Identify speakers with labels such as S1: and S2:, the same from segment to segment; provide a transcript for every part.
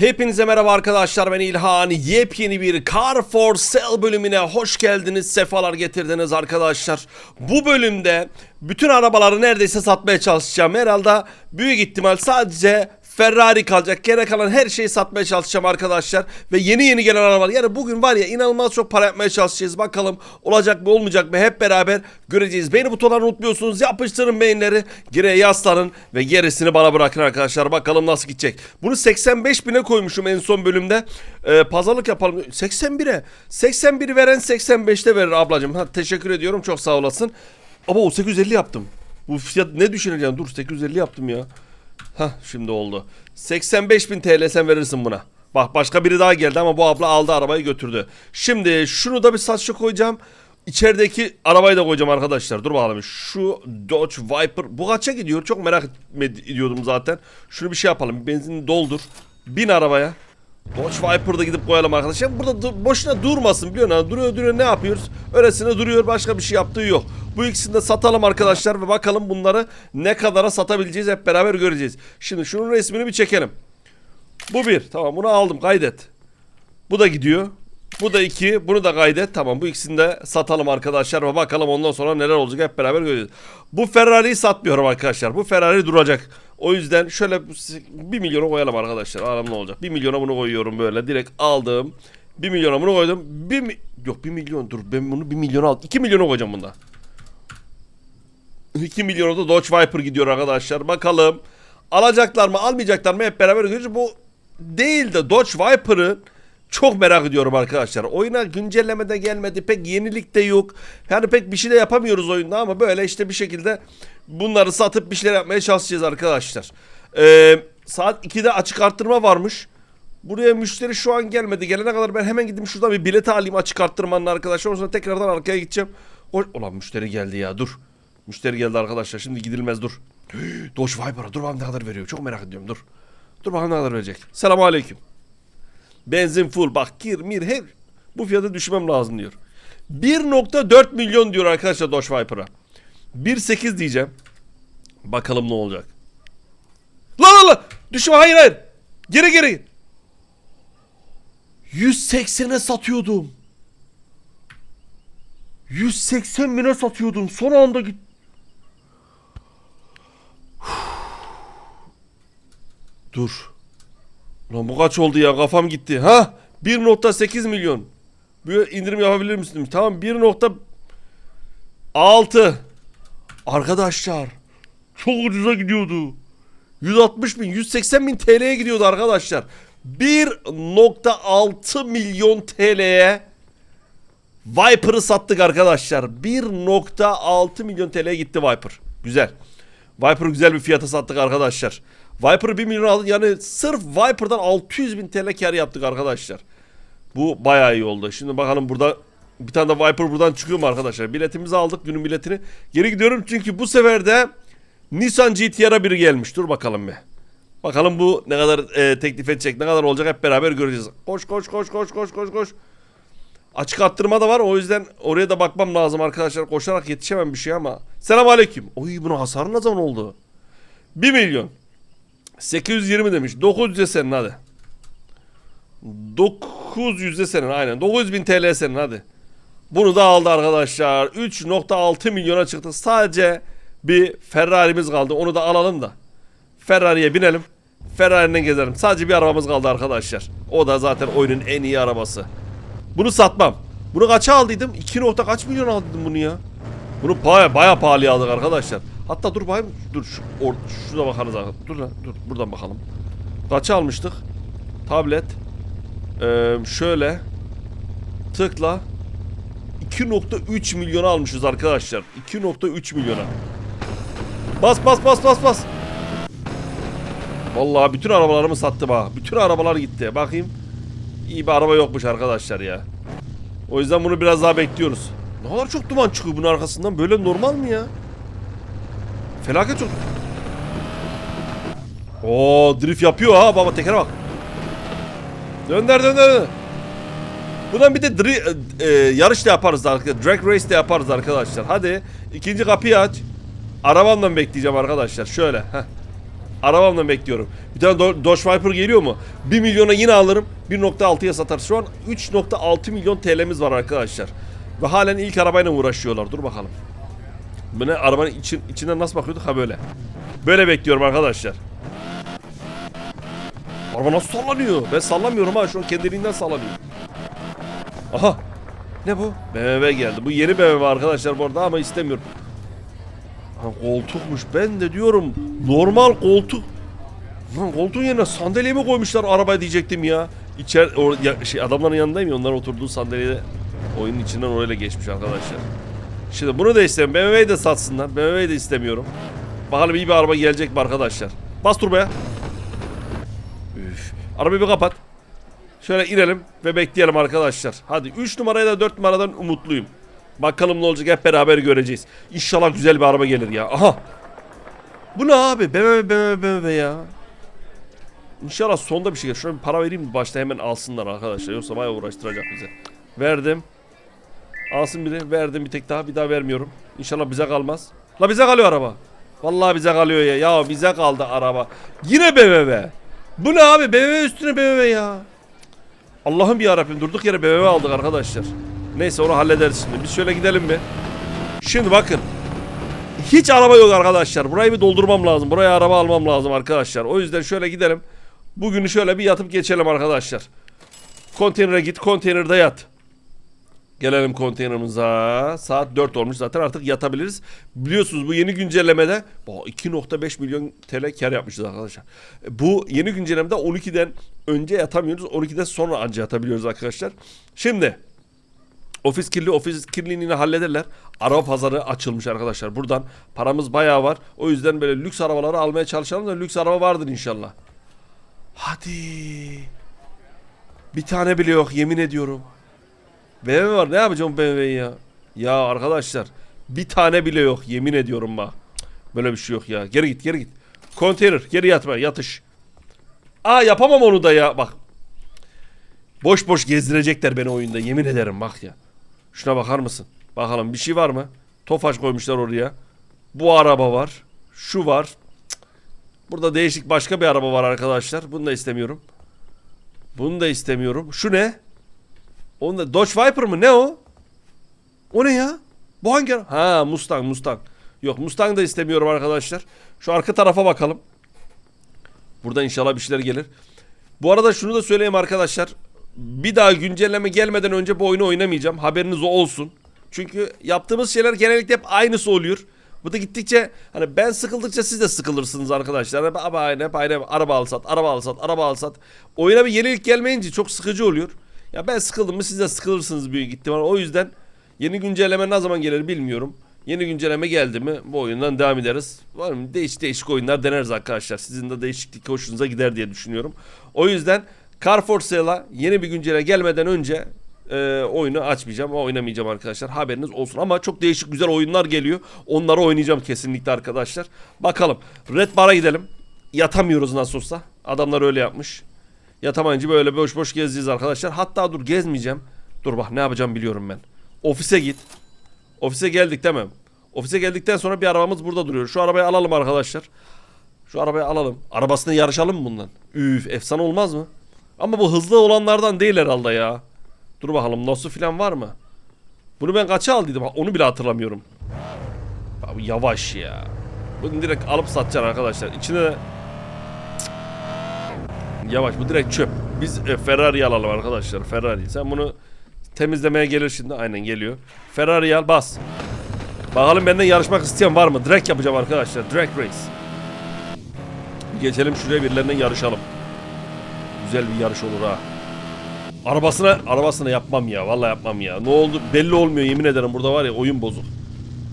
S1: Hepinize merhaba arkadaşlar ben İlhan. Yepyeni bir Car for Sale bölümüne hoş geldiniz. Sefalar getirdiniz arkadaşlar. Bu bölümde bütün arabaları neredeyse satmaya çalışacağım. Herhalde büyük ihtimal sadece Ferrari kalacak. Geri kalan her şeyi satmaya çalışacağım arkadaşlar. Ve yeni yeni gelen arabalar. Yani bugün var ya inanılmaz çok para yapmaya çalışacağız. Bakalım olacak mı olmayacak mı hep beraber göreceğiz. Beğeni butonlarını unutmuyorsunuz. Yapıştırın beğenileri. Geriye yaslanın ve gerisini bana bırakın arkadaşlar. Bakalım nasıl gidecek. Bunu 85 bine koymuşum en son bölümde. Ee, pazarlık yapalım. 81'e. 81'i veren 85'te verir ablacığım. Ha, teşekkür ediyorum. Çok sağ olasın. Ama o 850 yaptım. Bu fiyat ne düşüneceğim? Dur 850 yaptım ya. Hah şimdi oldu. 85 bin TL sen verirsin buna. Bak başka biri daha geldi ama bu abla aldı arabayı götürdü. Şimdi şunu da bir satışa koyacağım. İçerideki arabayı da koyacağım arkadaşlar. Dur bakalım. Şu Dodge Viper. Bu kaça gidiyor? Çok merak ediyordum zaten. Şunu bir şey yapalım. Benzinini doldur. Bin arabaya. Dodge Viper'da gidip koyalım arkadaşlar. Burada dur- boşuna durmasın biliyorsun. ha. Duruyor duruyor ne yapıyoruz? Öylesine duruyor başka bir şey yaptığı yok. Bu ikisini de satalım arkadaşlar ve bakalım bunları ne kadara satabileceğiz hep beraber göreceğiz. Şimdi şunun resmini bir çekelim. Bu bir. Tamam bunu aldım kaydet. Bu da gidiyor. Bu da iki. Bunu da kaydet. Tamam bu ikisini de satalım arkadaşlar ve bakalım ondan sonra neler olacak hep beraber göreceğiz. Bu Ferrari'yi satmıyorum arkadaşlar. Bu Ferrari duracak. O yüzden şöyle 1 milyona koyalım arkadaşlar. Aram ne olacak? 1 milyona bunu koyuyorum böyle. Direkt aldım. 1 milyona bunu koydum. 1 mi Yok 1 milyon dur. Ben bunu 1 milyona aldım. 2 milyona koyacağım bunda. 2 milyona da Dodge Viper gidiyor arkadaşlar. Bakalım alacaklar mı almayacaklar mı hep beraber göreceğiz. Bu değil de Dodge Viper'ı çok merak ediyorum arkadaşlar. Oyuna güncelleme de gelmedi. Pek yenilik de yok. Yani pek bir şey de yapamıyoruz oyunda ama böyle işte bir şekilde bunları satıp bir şeyler yapmaya çalışacağız arkadaşlar. Ee, saat 2'de açık arttırma varmış. Buraya müşteri şu an gelmedi. Gelene kadar ben hemen gideyim şuradan bir bilet alayım açık arttırmanın arkadaşlar. Sonra tekrardan arkaya gideceğim. O, ulan müşteri geldi ya dur. Müşteri geldi arkadaşlar. Şimdi gidilmez dur. Dodge Viper'a dur bakalım ne kadar veriyor. Çok merak ediyorum dur. Dur bakalım ne kadar verecek. Selamun aleyküm. Benzin full bak kir mir her bu fiyatı düşmem lazım diyor. 1.4 milyon diyor arkadaşlar Dodge Viper'a. 1.8 diyeceğim. Bakalım ne olacak. Lan lan lan düşme hayır hayır. Geri geri. 180'e satıyordum. 180 bine satıyordum. Son anda git. Dur. Lan bu kaç oldu ya kafam gitti. Ha 1.8 milyon. Bir indirim yapabilir misin? Tamam 1.6 Arkadaşlar çok ucuza gidiyordu. 160 bin 180 bin TL'ye gidiyordu arkadaşlar. 1.6 milyon TL'ye Viper'ı sattık arkadaşlar. 1.6 milyon TL'ye gitti Viper. Güzel. Viper'ı güzel bir fiyata sattık arkadaşlar. Viper'ı 1 milyon aldık. Yani sırf Viper'dan 600 bin TL kar yaptık arkadaşlar. Bu bayağı iyi oldu. Şimdi bakalım burada bir tane de Viper buradan çıkıyor mu arkadaşlar? Biletimizi aldık günün biletini. Geri gidiyorum çünkü bu sefer de Nissan GT-R'a biri gelmiş. Dur bakalım bir. Bakalım bu ne kadar e, teklif edecek, ne kadar olacak hep beraber göreceğiz. Koş koş koş koş koş koş koş. Açık arttırma da var o yüzden oraya da bakmam lazım arkadaşlar. Koşarak yetişemem bir şey ama. Selam aleyküm. Oy bunun hasarı ne zaman oldu? 1 milyon. 820 demiş. 900'e senin hadi. 900'e senin aynen. 900 bin TL senin hadi. Bunu da aldı arkadaşlar. 3.6 milyona çıktı. Sadece bir Ferrari'miz kaldı. Onu da alalım da. Ferrari'ye binelim. Ferrari'den gezelim. Sadece bir arabamız kaldı arkadaşlar. O da zaten oyunun en iyi arabası. Bunu satmam. Bunu kaça aldıydım? 2 nokta kaç milyon aldıydım bunu ya? Bunu baya baya pahalıya aldık arkadaşlar. Hatta dur bakayım. Dur şu or, şurada bakarız arkadaşlar. Dur lan dur buradan bakalım. Kaça almıştık? Tablet. Ee, şöyle. Tıkla. 2.3 milyona almışız arkadaşlar. 2.3 milyona. Bas bas bas bas bas. Vallahi bütün arabalarımı sattım ha. Bütün arabalar gitti. Bakayım. İyi bir araba yokmuş arkadaşlar ya. O yüzden bunu biraz daha bekliyoruz. Ne kadar çok duman çıkıyor bunun arkasından. Böyle normal mi ya? Felaket çok. Oo drift yapıyor ha baba tekere bak. Dönder dönder. dönder. Buradan bir de dri, e, e, yarış da yaparız arkadaşlar. Drag race de yaparız arkadaşlar. Hadi ikinci kapıyı aç. Arabamla bekleyeceğim arkadaşlar. Şöyle. Heh. Arabamla bekliyorum. Bir tane Do- Dodge Viper geliyor mu? 1 milyona yine alırım. 1.6'ya satarız. Şu an 3.6 milyon TL'miz var arkadaşlar. Ve halen ilk arabayla uğraşıyorlar. Dur bakalım. Bu ne? Arabanın için, içinden nasıl bakıyorduk? Ha böyle. Böyle bekliyorum arkadaşlar. Araba nasıl sallanıyor? Ben sallamıyorum ha. Şu an kendiliğinden sallanıyor. Aha. Ne bu? BMW geldi. Bu yeni BMW arkadaşlar bu arada ama istemiyorum. Ha, koltukmuş. Ben de diyorum normal koltuk. Lan koltuğun yerine sandalye mi koymuşlar araba diyecektim ya. İçer o, ya, şey adamların yanındayım ya onların oturduğu sandalyede oyunun içinden orayla geçmiş arkadaşlar. Şimdi bunu da istemiyorum. BMW'yi de satsınlar. BMW'yi de istemiyorum. Bakalım iyi bir araba gelecek mi arkadaşlar. Bas turbaya. Üf. Arabayı bir kapat. Şöyle inelim ve bekleyelim arkadaşlar. Hadi 3 numaraya da 4 numaradan umutluyum. Bakalım ne olacak hep beraber göreceğiz. İnşallah güzel bir araba gelir ya. Aha. Bu ne abi? BMW BMW BMW ya. İnşallah sonda bir şey gelir. Şuna bir para vereyim başta hemen alsınlar arkadaşlar. Yoksa bayağı uğraştıracak bize. Verdim. Alsın biri. Verdim bir tek daha. Bir daha vermiyorum. İnşallah bize kalmaz. La bize kalıyor araba. Vallahi bize kalıyor ya. Ya bize kaldı araba. Yine BMW. Bu ne abi? BMW üstüne BMW ya. Allah'ım bir yarabbim durduk yere BMW aldık arkadaşlar. Neyse onu hallederiz şimdi. Biz şöyle gidelim bir. Şimdi bakın. Hiç araba yok arkadaşlar. Burayı bir doldurmam lazım. Buraya araba almam lazım arkadaşlar. O yüzden şöyle gidelim. Bugünü şöyle bir yatıp geçelim arkadaşlar. Konteynere git. Konteynerde yat. Gelelim konteynerimize. Saat 4 olmuş zaten artık yatabiliriz. Biliyorsunuz bu yeni güncellemede Aa, 2.5 milyon TL kar yapmışız arkadaşlar. Bu yeni güncellemede 12'den önce yatamıyoruz. 12'den sonra anca yatabiliyoruz arkadaşlar. Şimdi Ofis kirli, ofis kirliliğini hallederler. Araba pazarı açılmış arkadaşlar. Buradan paramız bayağı var. O yüzden böyle lüks arabaları almaya çalışalım da lüks araba vardır inşallah. Hadi. Bir tane bile yok yemin ediyorum. BMW var ne yapacağım BMW'yi ya? Ya arkadaşlar bir tane bile yok yemin ediyorum bak. Böyle bir şey yok ya. Geri git geri git. Konteyner geri yatma yatış. Aa yapamam onu da ya bak. Boş boş gezdirecekler beni oyunda yemin ederim bak ya. Şuna bakar mısın? Bakalım bir şey var mı? Tofaş koymuşlar oraya. Bu araba var. Şu var. Burada değişik başka bir araba var arkadaşlar. Bunu da istemiyorum. Bunu da istemiyorum. Şu ne? Onu da Dodge Viper mı? Ne o? O ne ya? Bu hangi Ha Mustang Mustang. Yok Mustang da istemiyorum arkadaşlar. Şu arka tarafa bakalım. Burada inşallah bir şeyler gelir. Bu arada şunu da söyleyeyim arkadaşlar. Bir daha güncelleme gelmeden önce bu oyunu oynamayacağım. Haberiniz olsun. Çünkü yaptığımız şeyler genellikle hep aynısı oluyor. Bu da gittikçe hani ben sıkıldıkça siz de sıkılırsınız arkadaşlar. Hep aynı hep aynı araba al sat, araba al sat, araba al sat. Oyuna bir yenilik gelmeyince çok sıkıcı oluyor. Ya ben sıkıldım mı siz de sıkılırsınız büyük ihtimal. O yüzden yeni güncelleme ne zaman gelir bilmiyorum. Yeni güncelleme geldi mi bu oyundan devam ederiz. Var mı? Değişik değişik oyunlar deneriz arkadaşlar. Sizin de değişiklik hoşunuza gider diye düşünüyorum. O yüzden Car for Sale'a yeni bir güncelleme gelmeden önce e, oyunu açmayacağım. Oynamayacağım arkadaşlar. Haberiniz olsun. Ama çok değişik güzel oyunlar geliyor. Onları oynayacağım kesinlikle arkadaşlar. Bakalım. Red Bar'a gidelim. Yatamıyoruz nasıl olsa. Adamlar öyle yapmış. Yatamayınca böyle boş boş gezeceğiz arkadaşlar. Hatta dur gezmeyeceğim. Dur bak ne yapacağım biliyorum ben. Ofise git. Ofise geldik değil mi? Ofise geldikten sonra bir arabamız burada duruyor. Şu arabayı alalım arkadaşlar. Şu arabayı alalım. Arabasını yarışalım mı bundan? Üf efsane olmaz mı? Ama bu hızlı olanlardan değil herhalde ya. Dur bakalım nasıl filan var mı? Bunu ben kaça aldıydım? Onu bile hatırlamıyorum. Abi yavaş ya. Bunu direkt alıp satacaksın arkadaşlar. İçine de... Cık. Yavaş bu direkt çöp. Biz e, Ferrari alalım arkadaşlar. Ferrari. Sen bunu temizlemeye gelir şimdi. Aynen geliyor. Ferrari al bas. Bakalım benden yarışmak isteyen var mı? Drag yapacağım arkadaşlar. Drag race. Geçelim şuraya birilerine yarışalım. Güzel bir yarış olur ha. Arabasına arabasına yapmam ya. Vallahi yapmam ya. Ne oldu belli olmuyor yemin ederim. Burada var ya oyun bozuk.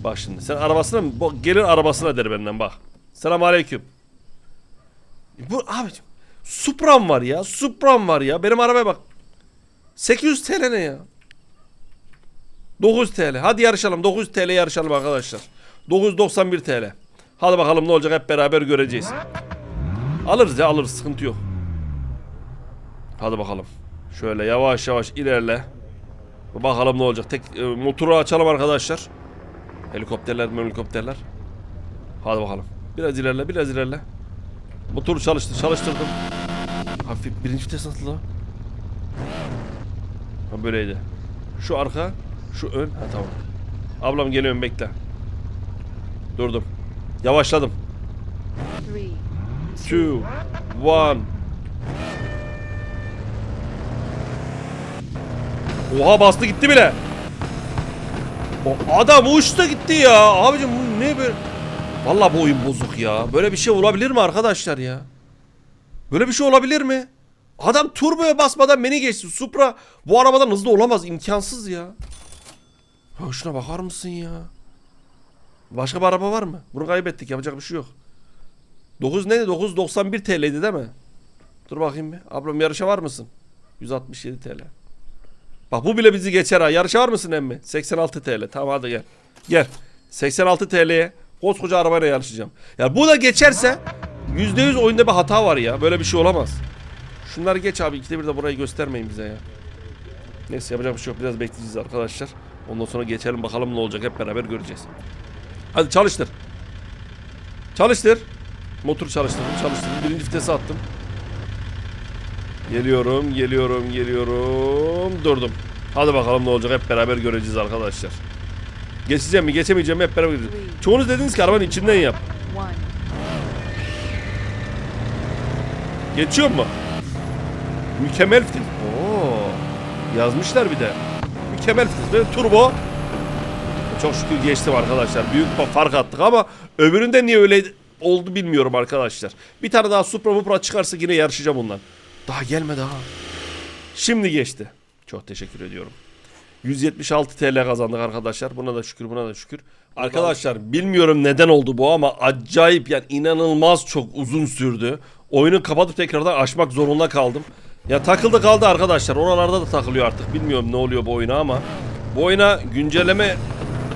S1: Bak şimdi sen arabasına mı? Gelir arabasına der benden bak. Selam aleyküm. Bu abicim. Supra'm var ya. Supra'm var ya. Benim arabaya bak. 800 TL ne ya? 900 TL. Hadi yarışalım. 900 TL yarışalım arkadaşlar. 991 TL. Hadi bakalım ne olacak hep beraber göreceğiz. Alırız ya alırız sıkıntı yok. Hadi bakalım. Şöyle yavaş yavaş ilerle. Bakalım ne olacak. Tek e, motoru açalım arkadaşlar. Helikopterler helikopterler. Hadi bakalım. Biraz ilerle biraz ilerle. Motoru çalıştır, çalıştırdım. Hafif birinci vites lan? Ha böyleydi. Şu arka, şu ön. Ha tamam. Ablam geliyorum bekle. Durdum. Yavaşladım.
S2: three,
S1: Two, one. Oha bastı gitti bile. O adam uçtu gitti ya. Abicim bu ne böyle? Vallahi bu oyun bozuk ya. Böyle bir şey olabilir mi arkadaşlar ya? Böyle bir şey olabilir mi? Adam turboya basmadan beni geçti. Supra bu arabadan hızlı olamaz. imkansız ya. Ya şuna bakar mısın ya? Başka bir araba var mı? Bunu kaybettik. Yapacak bir şey yok. 9 neydi? 991 TL'ydi değil mi? Dur bakayım bir. Ablam yarışa var mısın? 167 TL. Bak bu bile bizi geçer ha. Yarışa var mısın emmi? 86 TL. Tamam hadi gel. Gel. 86 TL'ye koskoca arabayla yarışacağım. Ya bu da geçerse %100 oyunda bir hata var ya. Böyle bir şey olamaz. Şunları geç abi. İkide bir de burayı göstermeyin bize ya. Neyse yapacak bir şey yok. Biraz bekleyeceğiz arkadaşlar. Ondan sonra geçelim bakalım ne olacak. Hep beraber göreceğiz. Hadi çalıştır. Çalıştır. Motor çalıştırdım, çalıştırdım. Birinci vitese attım. Geliyorum, geliyorum, geliyorum. Durdum. Hadi bakalım ne olacak hep beraber göreceğiz arkadaşlar. Geçeceğim mi, geçemeyeceğim mi hep beraber göreceğiz. Çoğunuz dediniz ki arabanın içinden yap. Geçiyor mu? Mükemmel vites. Oo. Yazmışlar bir de. Mükemmel. Böyle turbo. Çok şükür geçtim arkadaşlar. Büyük bir fark attık ama öbüründe niye öyle oldu bilmiyorum arkadaşlar. Bir tane daha Supra Mupra çıkarsa yine yarışacağım ondan. Daha gelme daha. Şimdi geçti. Çok teşekkür ediyorum. 176 TL kazandık arkadaşlar. Buna da şükür, buna da şükür. Arkadaşlar bilmiyorum neden oldu bu ama acayip yani inanılmaz çok uzun sürdü. Oyunu kapatıp tekrardan açmak zorunda kaldım. Ya takıldı kaldı arkadaşlar. Oralarda da takılıyor artık. Bilmiyorum ne oluyor bu oyuna ama bu oyuna güncelleme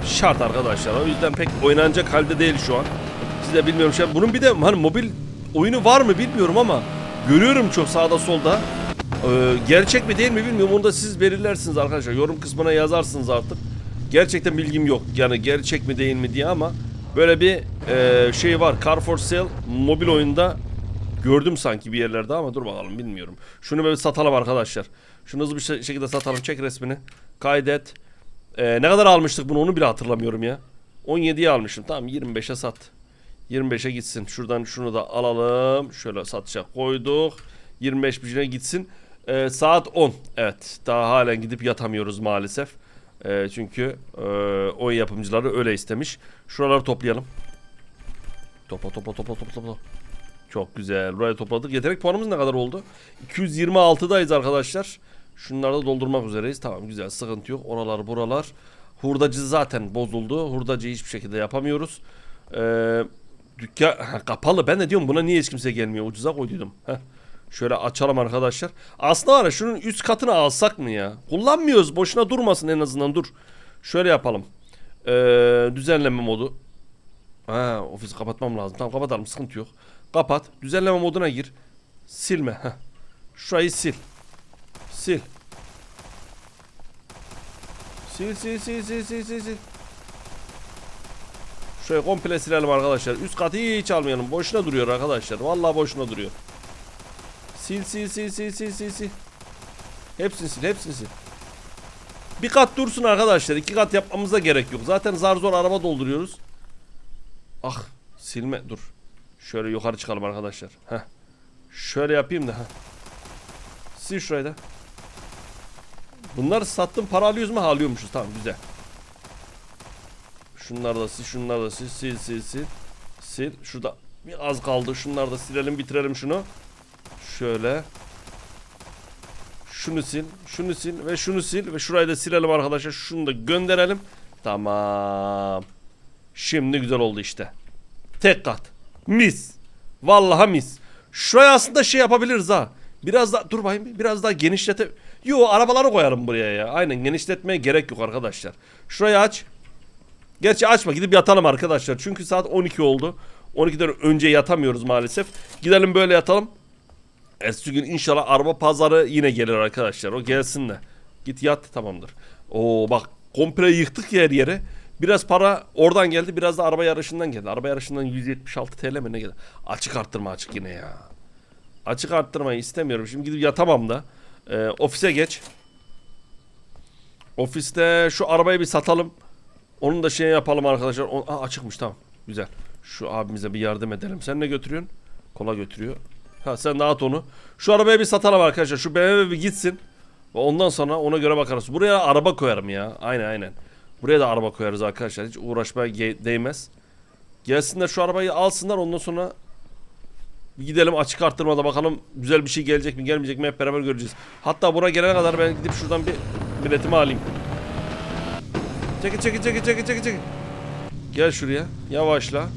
S1: şart arkadaşlar. O yüzden pek oynanacak halde değil şu an. Siz de bilmiyorum şey. Bunun bir de hani mobil oyunu var mı bilmiyorum ama görüyorum çok sağda solda. Ee, gerçek mi değil mi bilmiyorum. Onu da siz belirlersiniz arkadaşlar. Yorum kısmına yazarsınız artık. Gerçekten bilgim yok. Yani gerçek mi değil mi diye ama böyle bir e, şey var. Car for Sale mobil oyunda gördüm sanki bir yerlerde ama dur bakalım bilmiyorum. Şunu böyle satalım arkadaşlar. Şunu hızlı bir şe- şekilde satalım. Çek resmini. Kaydet. Ee, ne kadar almıştık bunu onu bile hatırlamıyorum ya. 17'ye almışım. Tamam 25'e sat. 25'e gitsin. Şuradan şunu da alalım. Şöyle satışa koyduk. 25 bicine gitsin. Ee, saat 10. Evet. Daha halen gidip yatamıyoruz maalesef. Ee, çünkü e, oyun yapımcıları öyle istemiş. Şuraları toplayalım. Topla topla topla topla topla. Çok güzel. Buraya topladık. Yetenek puanımız ne kadar oldu? 226'dayız arkadaşlar. Şunları da doldurmak üzereyiz. Tamam güzel. Sıkıntı yok. Oralar buralar. Hurdacı zaten bozuldu. Hurdacı hiçbir şekilde yapamıyoruz. Ee, dükkan kapalı. Ben de diyorum buna niye hiç kimse gelmiyor? Ucuza koyduydum. Heh. Şöyle açalım arkadaşlar. Aslında var ya şunun üst katını alsak mı ya? Kullanmıyoruz. Boşuna durmasın en azından dur. Şöyle yapalım. Ee, düzenleme modu. Ha, ofisi kapatmam lazım. Tamam kapatalım sıkıntı yok. Kapat. Düzenleme moduna gir. Silme. Heh. Şurayı sil. Sil. Sil sil sil sil sil sil sil. Şöyle komple silelim arkadaşlar. Üst katı hiç almayalım. Boşuna duruyor arkadaşlar. Vallahi boşuna duruyor. Sil sil sil sil sil sil sil. Hepsini sil hepsini sil. Bir kat dursun arkadaşlar. iki kat yapmamıza gerek yok. Zaten zar zor araba dolduruyoruz. Ah silme dur. Şöyle yukarı çıkalım arkadaşlar. Heh. Şöyle yapayım da. Heh. Sil şurayı da. Bunları sattım para alıyoruz mu? Alıyormuşuz tamam güzel. Şunları da sil, şunları da sil, sil, sil, sil. Sil. Şurada bir az kaldı. Şunları da silelim, bitirelim şunu. Şöyle. Şunu sil, şunu sil ve şunu sil ve şurayı da silelim arkadaşlar. Şunu da gönderelim. Tamam. Şimdi güzel oldu işte. Tek kat. Mis. Vallahi mis. Şuraya aslında şey yapabiliriz ha. Biraz daha dur bakayım bir- biraz daha genişlete. Yo arabaları koyarım buraya ya. Aynen genişletmeye gerek yok arkadaşlar. Şurayı aç. Gerçi açma gidip yatalım arkadaşlar. Çünkü saat 12 oldu. 12'den önce yatamıyoruz maalesef. Gidelim böyle yatalım. Ertesi gün inşallah araba pazarı yine gelir arkadaşlar. O gelsin de. Git yat tamamdır. Oo bak komple yıktık ya her yere. Biraz para oradan geldi biraz da araba yarışından geldi. Araba yarışından 176 TL mi ne geldi? Açık arttırma açık yine ya. Açık arttırmayı istemiyorum. Şimdi gidip yatamam da. Ee, ofise geç. Ofiste şu arabayı bir satalım. Onun da şey yapalım arkadaşlar. O, Aa, açıkmış tamam. Güzel. Şu abimize bir yardım edelim. Sen ne götürüyorsun? Kola götürüyor. Ha sen dağıt onu. Şu arabayı bir satalım arkadaşlar. Şu BMW bir gitsin. Ondan sonra ona göre bakarız. Buraya araba koyarım ya. Aynen aynen. Buraya da araba koyarız arkadaşlar. Hiç uğraşmaya değmez. Gelsinler şu arabayı alsınlar ondan sonra bir gidelim açık arttırmada bakalım güzel bir şey gelecek mi gelmeyecek mi hep beraber göreceğiz. Hatta buna gelene kadar ben gidip şuradan bir biletimi alayım. Çekil çekil çekil çekil çekil çekil. Gel şuraya yavaşla.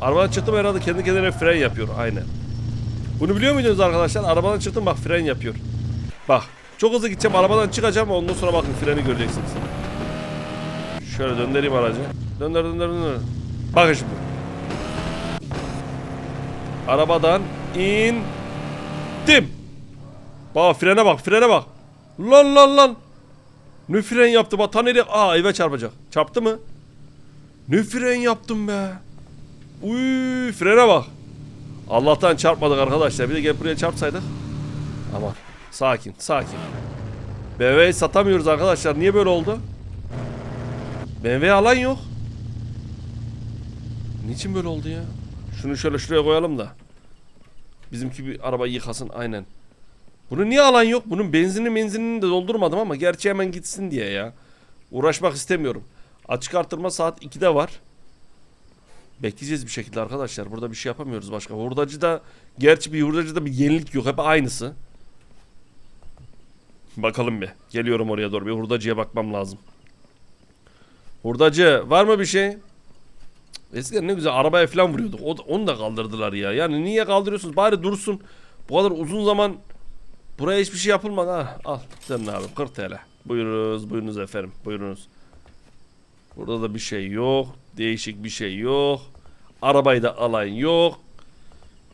S1: Arabadan çıktım herhalde kendi kendine fren yapıyor aynen. Bunu biliyor muydunuz arkadaşlar? Arabadan çıktım bak fren yapıyor. Bak çok hızlı gideceğim arabadan çıkacağım ondan sonra bakın freni göreceksiniz. Şöyle döndüreyim aracı. Döndür döndür döndür. Bakın şimdi. Arabadan indim. Bak frene bak frene bak. Lan lan lan. Ne fren yaptı bak ta nereye? Aa eve çarpacak. Çarptı mı? Ne fren yaptım be. Uy frene bak. Allah'tan çarpmadık arkadaşlar. Bir de gel buraya çarpsaydık. Aman sakin sakin. BMW'yi satamıyoruz arkadaşlar. Niye böyle oldu? BMW alan yok. Niçin böyle oldu ya? Şunu şöyle şuraya koyalım da. Bizimki bir arabayı yıkasın aynen. Bunu niye alan yok? Bunun benzini benzinini de doldurmadım ama gerçi hemen gitsin diye ya. Uğraşmak istemiyorum. Açık arttırma saat 2'de var. Bekleyeceğiz bir şekilde arkadaşlar. Burada bir şey yapamıyoruz başka. Hurdacı da gerçi bir hurdacıda bir yenilik yok. Hep aynısı. Bakalım bir. Geliyorum oraya doğru. Bir hurdacıya bakmam lazım. Hurdacı var mı bir şey? Eskiden ne güzel arabaya falan vuruyorduk. Da- onu da kaldırdılar ya. Yani niye kaldırıyorsunuz? Bari dursun. Bu kadar uzun zaman buraya hiçbir şey yapılmadı. Ha, al sen ne abi 40 TL. Buyurunuz buyurunuz efendim. Buyurunuz. Burada da bir şey yok. Değişik bir şey yok. Arabayı da alan yok.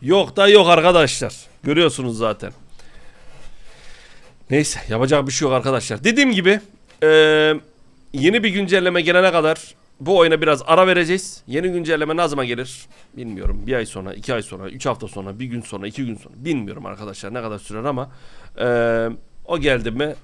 S1: Yok da yok arkadaşlar. Görüyorsunuz zaten. Neyse yapacak bir şey yok arkadaşlar. Dediğim gibi eee, yeni bir güncelleme gelene kadar bu oyuna biraz ara vereceğiz. Yeni güncelleme ne zaman gelir bilmiyorum. Bir ay sonra, iki ay sonra, üç hafta sonra, bir gün sonra, iki gün sonra bilmiyorum arkadaşlar ne kadar sürer ama eee, o geldi mi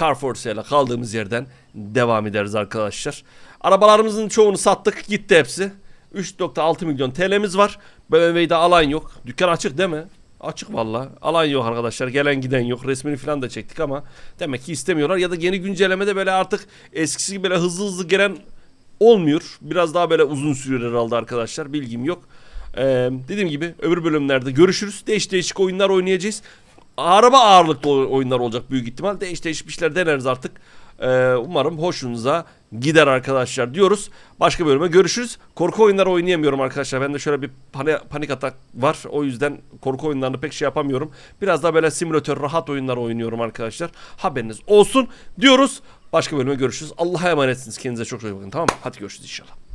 S1: Carrefour ile kaldığımız yerden devam ederiz arkadaşlar. Arabalarımızın çoğunu sattık gitti hepsi. 3.6 milyon TL'miz var. BMW'de alan yok. Dükkan açık değil mi? Açık valla. Alan yok arkadaşlar. Gelen giden yok. Resmini falan da çektik ama demek ki istemiyorlar. Ya da yeni güncellemede böyle artık eskisi gibi böyle hızlı hızlı gelen olmuyor. Biraz daha böyle uzun sürüyor herhalde arkadaşlar. Bilgim yok. Ee, dediğim gibi öbür bölümlerde görüşürüz. Değiş değişik oyunlar oynayacağız. Araba ağırlıklı oy- oyunlar olacak büyük ihtimal. Değiş değişik bir şeyler deneriz artık. Ee, umarım hoşunuza gider arkadaşlar diyoruz. Başka bölüme görüşürüz. Korku oyunları oynayamıyorum arkadaşlar. Bende şöyle bir pani- panik atak var. O yüzden korku oyunlarını pek şey yapamıyorum. Biraz daha böyle simülatör rahat oyunlar oynuyorum arkadaşlar. Haberiniz olsun diyoruz. Başka bölüme görüşürüz. Allah'a emanetsiniz. Kendinize çok çok bakın tamam mı? Hadi görüşürüz inşallah.